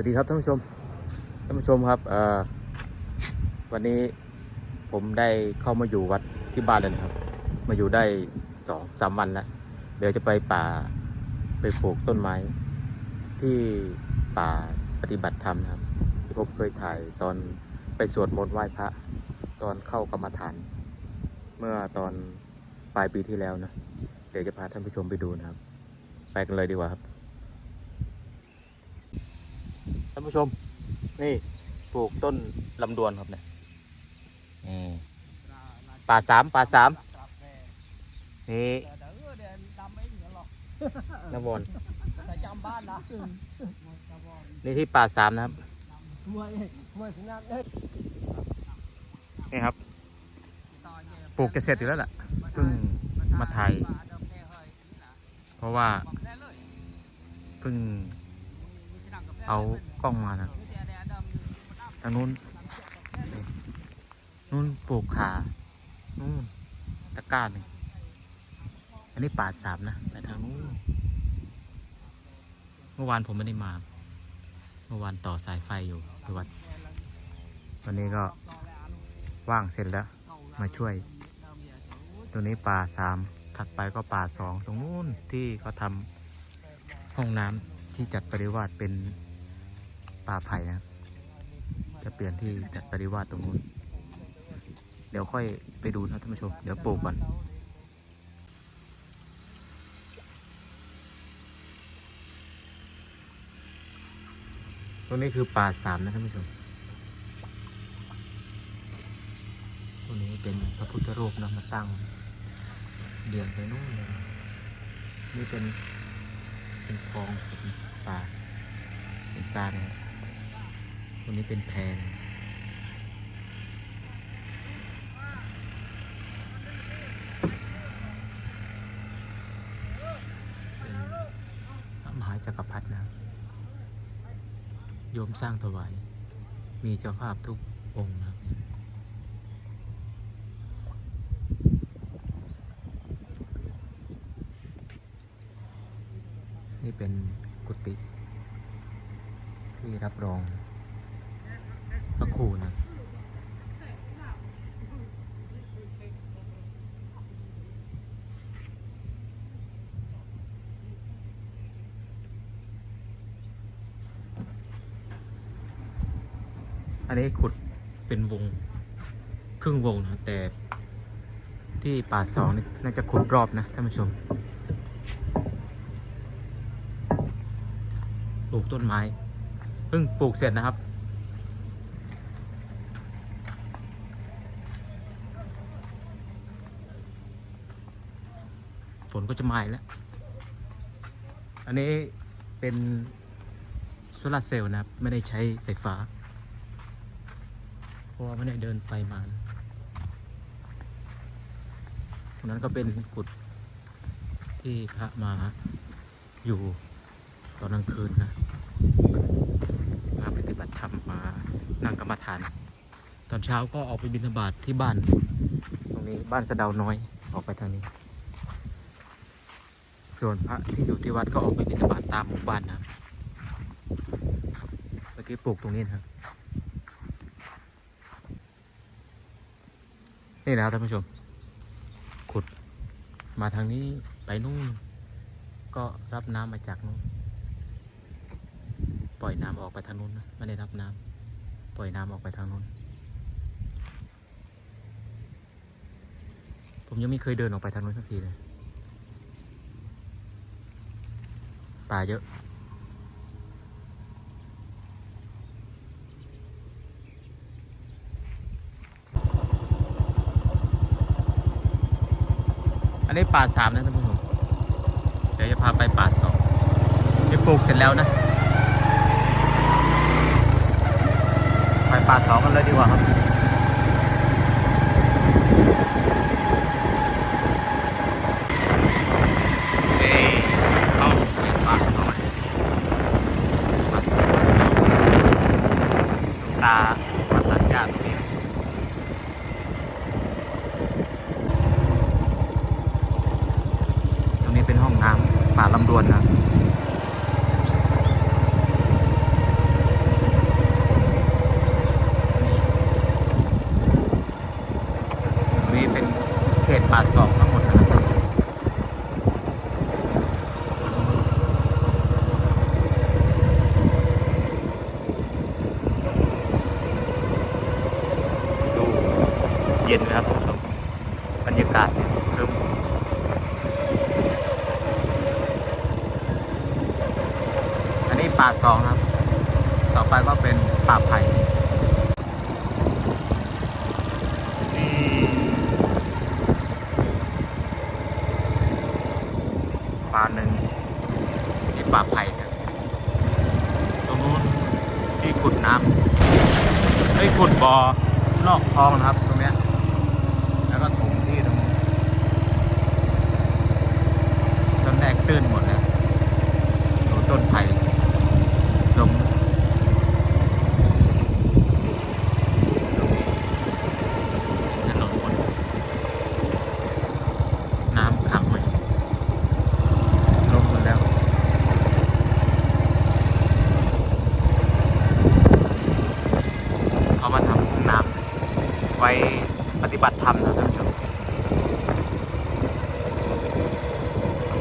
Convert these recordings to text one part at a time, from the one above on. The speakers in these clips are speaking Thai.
วัสดีครับท่านผู้ชม ท่านผู้ชมครับวันนี้ผมได้เข้ามาอยู่วัดที่บ้านเลยนะครับ มาอยู่ได้สองสามวันแล้ว เดี๋ยวจะไปป่าไปปลูกต้นไม้ ที่ป่าปฏิบัติธรรมนะครับที่ผมเคยถ่ายตอนไปสวดมนต์ไหว้พระ ตอนเข้ากรรมฐาน เมื่อตอนปลายปีที่แล้วนะ เดี๋ยวจะพาท่านผู้ชมไปดูนะครับ ไปกันเลยดีกว่าครับ ท่านผู้ชม นี่ปลูกต้นลำดวนครับเนี่ยนี่ป่าสามป่าสามนี่นบอนนี่ที่ป่าสามนะครับนี่ครับปลูกจะเสร็จอยู่แล้วล่ะเพิ่งมาถ่ายเพราะว่าเพิ่ง เอากล้องมานะทางนู้นนู้นปลูกขานู้นตะกร้าหนึ่งอันนี้ป่าสามนะไปทางนู้นเมื่อวานผมไม่ได้มา เมื่อวานต่อสายไฟอยู่ที่วัดวันนี้ก็ว่างเสร็จแล้ว มาช่วย ตรงนี้ป่าสามถัดไปก็ป่าสองตรงนู้นที่เขาทำห้องน้ำที่จัดปริวาสเป็น ป่าไผ่นะครับ จะเปลี่ยนที่จัดปริวาสตรงนู้น เดี๋ยวค่อยไปดูนะท่านผู้ชม เดี๋ยวปลูกก่อนตรงนี้คือป่าสามนะท่านผู้ชม ตรงนี้เป็นพระพุทธรูปนะมาตั้งเดียงไปนู่นเลยนี่เป็นเป็นคลองเป็นป่าเป็นป่าเนี่ย ตรงนี้เป็นแพนเป็นมหาจักรพรรดินะ โยมสร้างถวาย มีเจ้าภาพทุกองค์นะนี่เป็นกุฏิที่รับรอง พระครูนะอันนี้ขุดเป็นวง ครึ่งวงนะแต่ที่ป่าสองนี่น่าจะขุดรอบนะท่านผู้ชมปลูกต้นไม้เพิ่งปลูกเสร็จนะครับ ฝนก็จะมาอีกแล้ว อันนี้เป็นโซลาร์เซลล์นะครับ ไม่ได้ใช้ไฟฟ้า เพราะว่าไม่ได้เดินไฟมานะตรงนั้นก็เป็นกุดที่พระมาอยู่ตอนกลางคืนนะมาปฏิบัติธรรมมานั่งกรรมฐาน ตอนเช้าก็ออกไปบิณฑบาตทที่บ้าน ตรงนี้บ้านสะเดาน้อยออกไปทางนี้ ส่วนพระที่อยู่ที่วัดก็ออกไปบิณฑบาตตามหมู่บ้านนะเมื่อกี้ปลูกตรงนี้นะครับ นี่นะครับท่านผู้ชม ขุดมาทางนี้ไปนู่น ก็รับน้ำมาจากนู่น ปล่อยน้ำออกไปทางนู้นนะไม่ได้รับน้ำปล่อยน้ำออกไปทางนู้น ผมยังไม่เคยเดินออกไปทางนู้นสักทีเลย ป่าเยอะอันนี้ป่าสามนะท่านผู้ชมเดี๋ยวจะพาไปป่าสองนี่ปลูกเสร็จแล้วนะ ไปป่าสองกันเลยดีกว่าครับ เอ้ยเข้าไปป่าสองป่าสองป่าสองหลวงตาวัดตัดหญ้าตรงนี้ ตรงนี้เป็นห้องน้ำป่าลำดวนนะ เย็นนะครับท่านผู้ชมบรรยากาศครึ้มอันนี้ป่าสองครับ ต่อไปก็เป็นป่าไผ่นี่ป่าหนึ่งนี่ป่าไผ่ครับตรงนู้นที่ขุดน้ำเฮ้ยขุดบ่อ นอกคลองนะครับ ตรงเนี้ย แล้วก็ถมที่ตรงนี้ต้นแรกตื้นหมดแล้วดูต้นไผ่ลมตรงนี้ถนนหมดน้ำขังไว้ลงหมดแล้ว เขามาทำห้องน้ำไว้ปฏิบัติธรรมนะท่านผู้ชม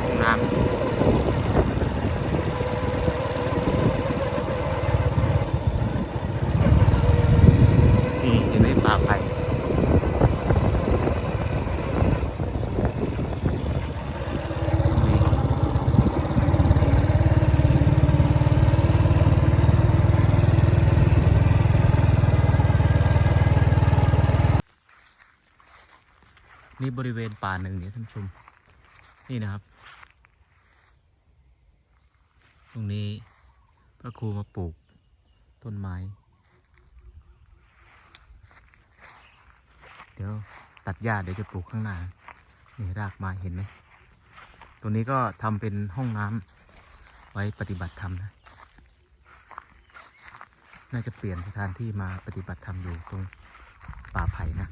ห้องน้ำนี่เห็นไหมป่าไผ่นี่ นี่บริเวณป่าหนึ่งเนี่ยท่านผู้ชม นี่นะครับ ตรงนี้พระครูมาปลูกต้นไม้ เดี๋ยวตัดหญ้าเดี๋ยวจะปลูกข้างหน้า นี่รากไม้เห็นไหมตรงนี้ก็ทำเป็นห้องน้ำไว้ปฏิบัติธรรมนะ น่าจะเปลี่ยนสถานที่มาปฏิบัติธรรมอยู่ตรงป่าไผ่นะ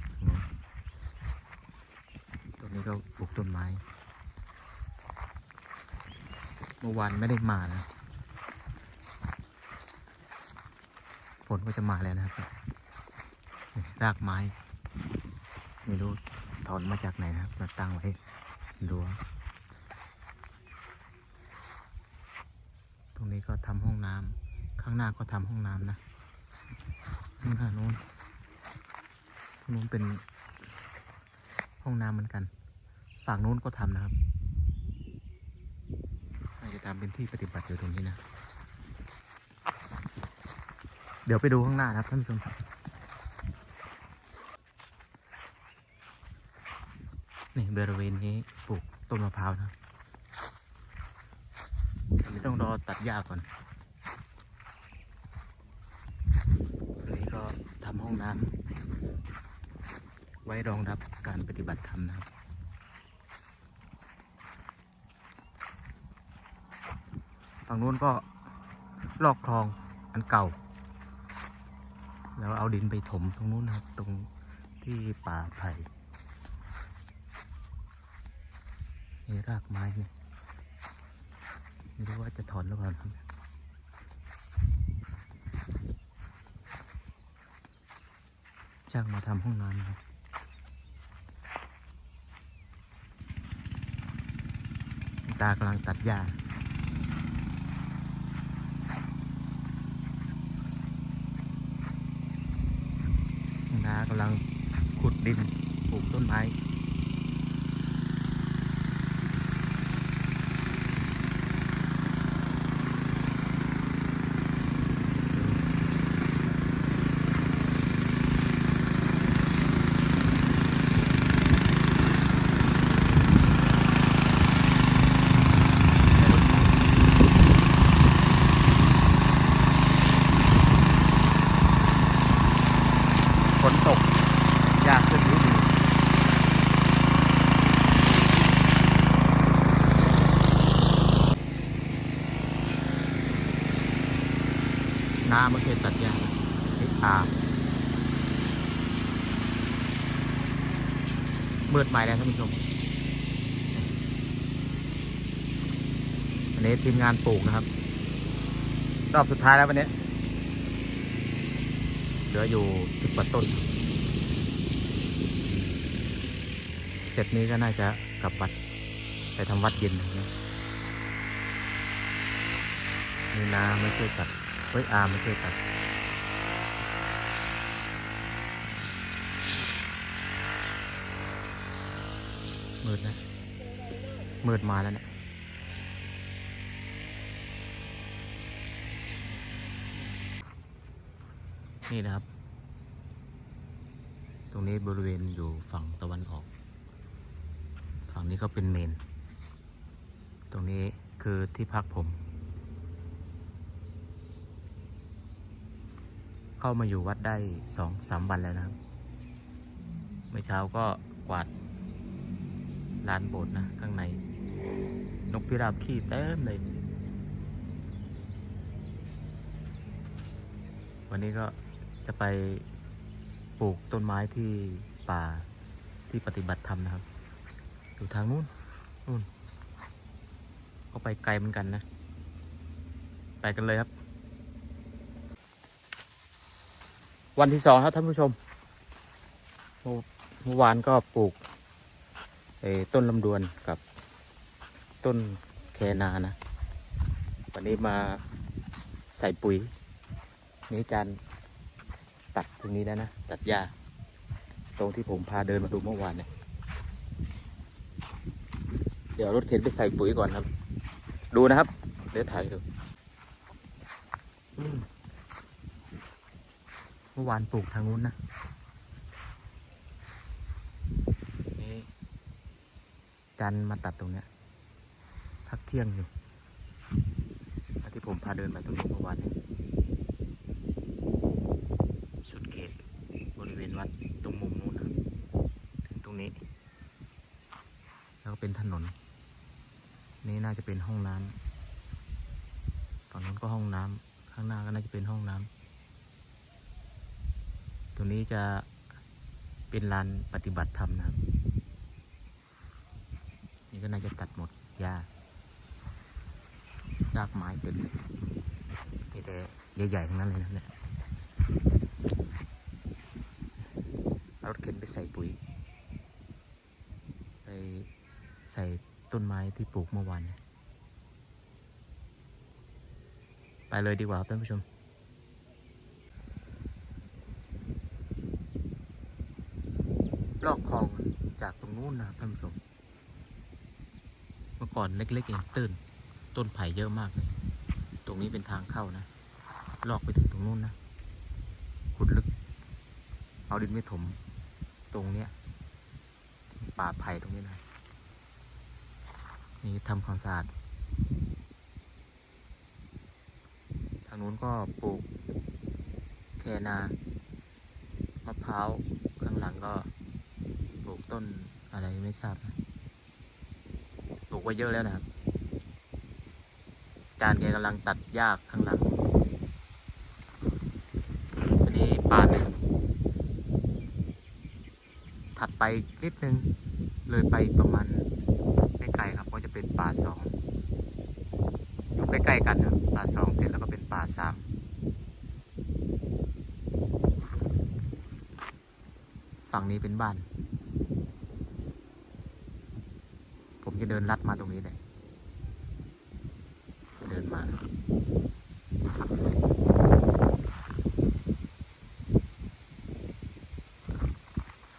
นี้ก็ปลูกต้นไม้ เมื่อวานไม่ได้มานะฝนก็จะมาแล้วนะครับรากไม้ ไม่รู้ถอนมาจากไหนนะครับมาตั้งไว้รั้วตรงนี้ก็ทำห้องน้ำข้างหน้าก็ทำห้องน้ำนะข้างหน้านู้นนู้นเป็นห้องน้ำเหมือนกัน ฝั่งนู้นก็ทำนะครับน่าจะทำเป็นที่ปฏิบัติอยู่ตรงนี้นะ เดี๋ยวไปดูข้างหน้านะครับท่านผู้ชมครับนี่บริเวณนี้ปลูกต้นมะพร้าวนะครับต้องรอตัดหญ้าก่อนอันนี้ก็ทำห้องน้ำไว้รองรับการปฏิบัติธรรมนะครับ ฝั่งนู้นก็ลอกคลองอันเก่า แล้วเอาดินไปถมตรงนู้นครับ ตรงที่ป่าไผ่นี่รากไม้นี่ไม่รู้ว่าจะถอนหรือเปล่าครับช่างมาทำห้องน้ำครับตากำลังตัดหญ้า นากำลังขุดดินปลูกต้นไม้ ฝนตก ยากขึ้นนิดนึงน้ำไม่ใช่ตัดยากไอ้อา มืดใหม่แล้วท่านผู้ชม อันนี้ทีมงานปลูกนะครับ รอบสุดท้ายแล้ววันนี้ เหลืออยู่สิบกว่าต้น เสร็จนี้ก็น่าจะกลับวัด ไปทำวัดเย็นนี่นาไม่ช่วยตัดเฮ้ยอาไม่ช่วยตัด ดนะมืดมาแล้วเนี่ยนี่นะครับ ตรงนี้บริเวณอยู่ฝั่งตะวันออก ฝั่งนี้ก็เป็นเมน ตรงนี้คือที่พักผม เข้ามาอยู่วัดได้สองสามวันแล้วนะครับ เมื่อเช้าก็กวาด ลานโบสถ์นะ ข้างใน นกพิราบขี้เต็มเลย วันนี้ก็จะไปปลูกต้นไม้ที่ป่าที่ปฏิบัติธรรมนะครับ อยู่ทางนู้นนู่นก็ไปไกลเหมือนกันนะ ไปกันเลยครับ วันที่สองครับท่านผู้ชมเมื่อวานก็ปลูก ต้นลำดวนกับต้นแคนานะ วันนี้มาใส่ปุ๋ยนี่จารย์ตัดตรงนี้แล้วนะ ตัดหญ้าตรงที่ผมพาเดินมาดูเมื่อวานเนี่ยเดี๋ยวรถเข็นไปใส่ปุ๋ยก่อนครับ ดูนะครับ เดี๋ยวถ่ายดูเมื่อวานปลูกทางนู้นนะ นี่ จันมาตัดตรงเนี้ยพักเที่ยงอยู่ที่ผมพาเดินมาตรงนี้เมื่อวานนี่ยสุดเขตบริเวณวัดตรงมุมนู้นนะถึงตรงนี้ แล้วก็เป็นถนน นี่น่าจะเป็นห้องน้ำฝั่งนู้นก็ห้องน้ำข้างหน้าก็น่าจะเป็นห้องน้ำตรงนี้จะเป็นลานปฏิบัติธรรมนะครับ น่าจะตัดหมดหญ้ารากไม้เต็มเลยมีแต่ใหญ่ๆทั้งนั้นเลยนะเนี่ยเอารถเข็นไปใส่ปุ๋ย ไปใส่ต้นไม้ที่ปลูกเมื่อวานเนี่ยไปเลยดีกว่าครับท่านผู้ชมลอกคลองจากตรงนู้นนะครับท่านผู้ชม อก่อนเล็กๆเองตื้น ต้นไผ่เยอะมากเลย ตรงนี้เป็นทางเข้านะ ลอกไปถึงตรงนู้นนะ ขุดลึก เอาดินไม่ถม ตรงเนี้ย ป่าไผ่ตรงนี้นะ นี่ทำความสะอาด ทางนู้นก็ปลูก แคนา มะพร้าว ข้างหลังก็ ปลูกต้นอะไรไม่ทราบนะ ไว้เยอะแล้วนะครับจานแกกำลังตัดหญ้าข้างหลัง อันนี้ป่าหนึ่ง ถัดไปนิดนึง เลยไปประมาณใกล้ๆครับก็จะเป็นป่าสอง อยู่ใกล้ๆกันครับป่าสองเสร็จแล้วก็เป็นป่าสามฝั่งนี้เป็นบ้าน ผมจะเดินลัดมาตรงนี้เลยเดินมา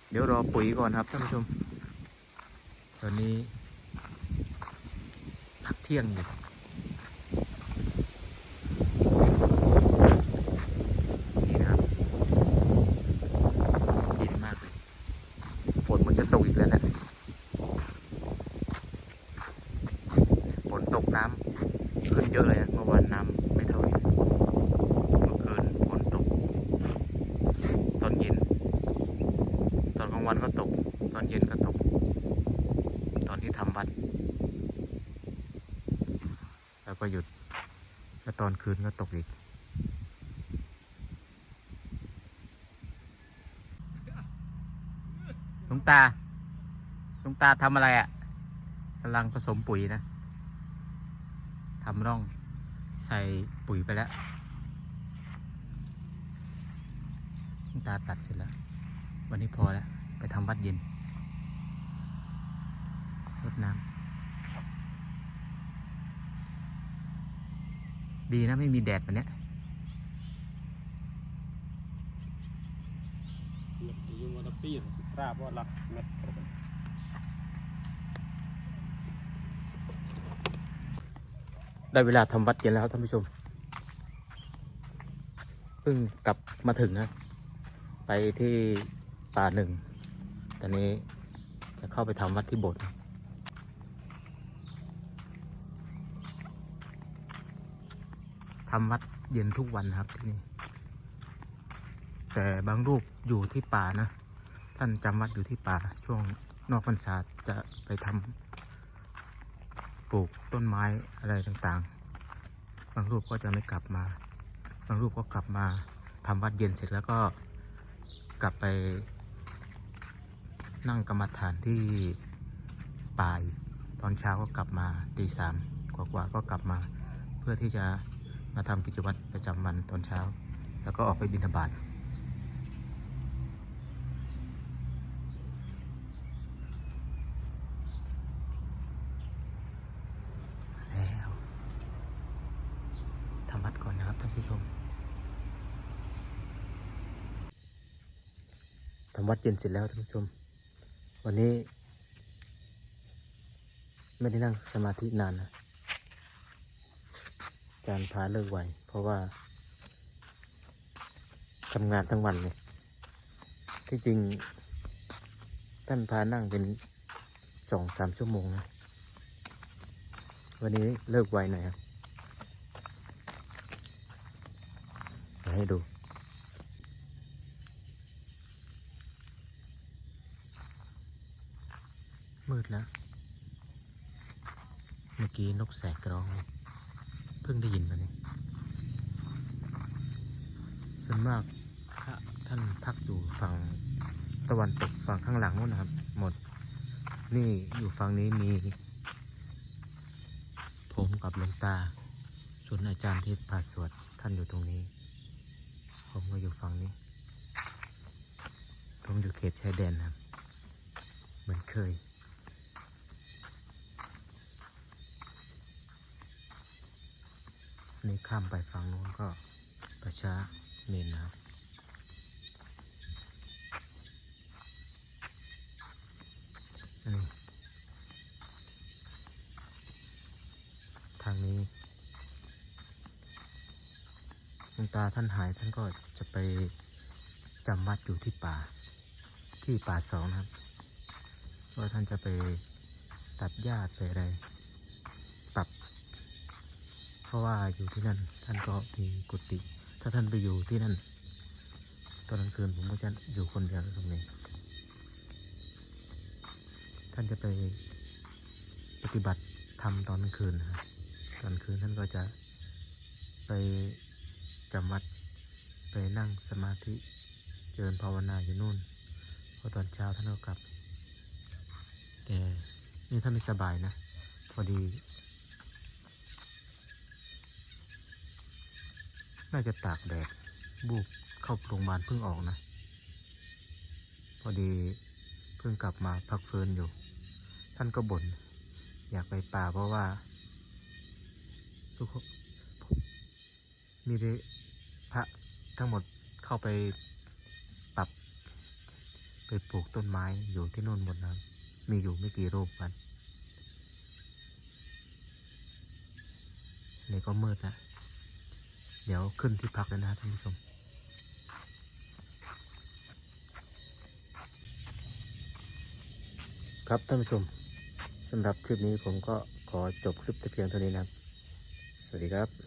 เดี๋ยวรอปุ๋ยก่อนครับท่านผู้ชม ตอนนี้พักเที่ยงอยู่ นี่นะครับเย็นมากเลย ฝนมันจะตกอีกแล้วนะ ฝนตกน้ำขึ้นเยอะเลยนะเมื่อวานน้ำไม่เท่านี้เมื่อคืนฝนตก ตอนเย็น ตอนกลางวันก็ตก ตอนเย็นก็ตก ตอนที่ทำวัด แล้วก็หยุด แล้วตอน คืนก็ตกอีกลวงตาลวงตาทำอะไรอะ่ะกำลังผสมปุ๋ยนะ ทำร่องใส่ปุ๋ยไปแล้วลวงตาตัดเสร็จแล้ว วันนี้พอแล้ว ไปทำวัดเย็นรดน้ำ ดีนะไม่มีแดดวันนี้ได้เวลาทำวัดเย็นแล้วท่านผู้ชม เพิ่งกลับมาถึงนะ ไปที่ป่าหนึ่ง ตอนนี้จะเข้าไปทำวัดที่โบสถ์ ทำวัดเย็นทุกวันครับที่นี่แต่บางรูปอยู่ที่ป่านะ ท่านจำวัดอยู่ที่ป่า ช่วงนอกพรรษาจะไปทำปลูกต้นไม้อะไรต่างๆ บางรูปก็จะไม่กลับมา บางรูปก็กลับมาทำวัดเย็นเสร็จแล้วก็กลับไปนั่งกรรมฐานที่ป่าอีกตอนเช้าก็กลับมาตีสามกว่าๆก็กลับมา เพื่อที่จะ มาทำกิจวัตรประจำวันตอนเช้า แล้วก็ออกไปบิณฑบาตแล้วทำวัดก่อนนะครับท่านผู้ชมทำวัดเย็นเสร็จแล้วท่านผู้ชม วันนี้ ไม่ได้นั่งสมาธินานนะ จารย์พาเลิกไวเพราะว่าทำงานทั้งวันเลยที่จริง ท่านพานั่งเป็นสองสามชั่วโมงนะ วันนี้เลิกไวหน่อยครับให้ดูมืดแล้ว เมื่อกี้นกแสกร้อง เพิ่งได้ยินมาเนี่ยส่วนมากพระท่านพักอยู่ฝั่งตะวันตกฝั่งข้างหลังนู้นนะครับ หมด นี่อยู่ฝั่งนี้มี ผมกับหลวงตา ส่วนอาจารย์ที่พาสวดท่านอยู่ตรงนี้ ผมก็อยู่ฝั่งนี้ ผมอยู่เขตชายแดนครับ เหมือนเคย นี่ข้ามไปฝั่งนู้นก็ประชาเมนนะครับทางนี้หลวงตาท่านหายท่านก็จะไปจำวัดอยู่ที่ป่า ที่ป่าสองนะครับว่าท่านจะไปตัดหญ้าไปอะไรปรับ เพราะว่าอยู่ที่นั่น ท่านก็มีกุฏิถ้าท่านไปอยู่ที่นั่น ตอนกลางคืนผมก็จะอยู่คนเดียวตรงนี้ ท่านจะไปปฏิบัติธรรมตอนกลางคืนนะตอนคืนท่านก็จะไปจำวัดไปนั่งสมาธิเจริญภาวนาอยู่นู่นพอตอนเช้าท่านก็กลับ แต่นี่ท่านไม่สบายนะ พอดี น่าจะตากแดดบูบเข้าโรงพยาบาลเพิ่งออกนะ พอดีเพิ่งกลับมาพักฟื้นอยู่ ท่านก็บ่นอยากไปป่าเพราะว่า ทุกคนมีได้พระทั้งหมดเข้าไปปรับ ไปปลูกต้นไม้อยู่ที่นู่นหมดนะมีอยู่ไม่กี่รูปกันนี่ก็มืดแล้ว เดี๋ยวขึ้นที่พักแล้วนะท่านผู้ชม ครับท่านผู้ชมสำหรับคลิปนี้ผมก็ขอจบคลิปแต่เพียงเท่านี้นะครับ สวัสดีครับ